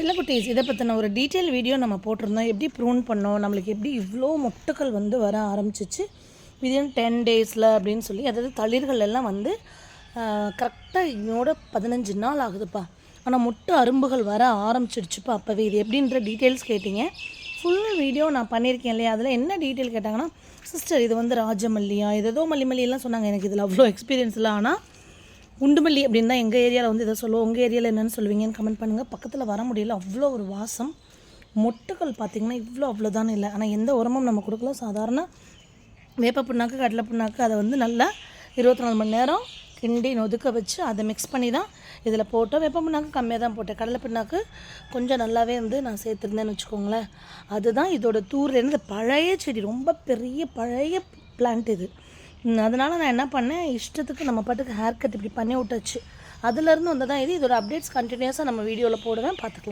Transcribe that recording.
செல்லக்குட்டீஸ் இதை பற்றின ஒரு டீட்டெயில் வீடியோ நம்ம போட்டிருந்தோம். எப்படி ப்ரூன் பண்ணோம் நம்மளுக்கு எப்படி இவ்வளோ மொட்டுக்கள் வந்து வர ஆரம்பிச்சிச்சு. விதின் டென் டேஸில் அப்படின்னு சொல்லி அதாவது தளிர்கள் எல்லாம் வந்து கரெக்டாக என்னோட பதினஞ்சு நாள் ஆகுதுப்பா. ஆனால் மொட்டு அரும்புகள் வர ஆரம்பிச்சிடுச்சுப்பா அப்போவே. இது எப்படின்ற டீட்டெயில்ஸ் கேட்டிங்க. ஃபுல் வீடியோ நான் பண்ணியிருக்கேன் இல்லையா? அதில் என்ன டீட்டெயில் கேட்டாங்கன்னா சிஸ்டர் இது வந்து ராஜமல்லியா? ஏதோ மல்லி மல்லியெல்லாம் சொன்னாங்க. எனக்கு இதில் அவ்வளோ எக்ஸ்பீரியன்ஸ் இல்லை. ஆனால் குண்டுமல்லி அப்படின்னு தான் எங்கள் ஏரியாவில் வந்து இதை சொல்லுவோம். உங்கள் ஏரியாவில் என்னென்னு சொல்லுவீங்கன்னு கமெண்ட் பண்ணுங்கள் பக்கத்தில் வர முடியல. அவ்வளோ ஒரு வாசம். மொட்டுக்கள் பார்த்திங்கன்னா இவ்வளோ அவ்வளோதான் இல்லை. ஆனால் எந்த உரமும் நம்ம கொடுக்கல. சாதாரண வேப்ப புண்ணாக்கு கடலை புண்ணாக்கு அதை வந்து நல்லா இருபத்தி நாலு மணி நேரம் கிண்டி நொதுக்க வச்சு அதை மிக்ஸ் பண்ணி தான் இதில் போட்டோம். வேப்ப புண்ணாக்கு கம்மியாக தான் போட்டேன். கடலை புண்ணாக்கு கொஞ்சம் நல்லாவே வந்து நான் சேர்த்துருந்தேன்னு வச்சுக்கோங்களேன். அதுதான் இதோட தூர்லேருந்து பழைய செடி. ரொம்ப பெரிய பழைய பிளான்ட் இது. அதனால நான் என்ன பண்ணேன் இஷ்டத்துக்கு நம்ம பாட்டுக்கு ஹேர் கட் இப்படி பண்ணி விட்டாச்சு. அதுலேருந்து வந்து தான் இது. இதோட அப்டேட்ஸ் கண்டினியூஸாக நம்ம வீடியோவில் போடுவேன் பார்த்துக்கலாம்.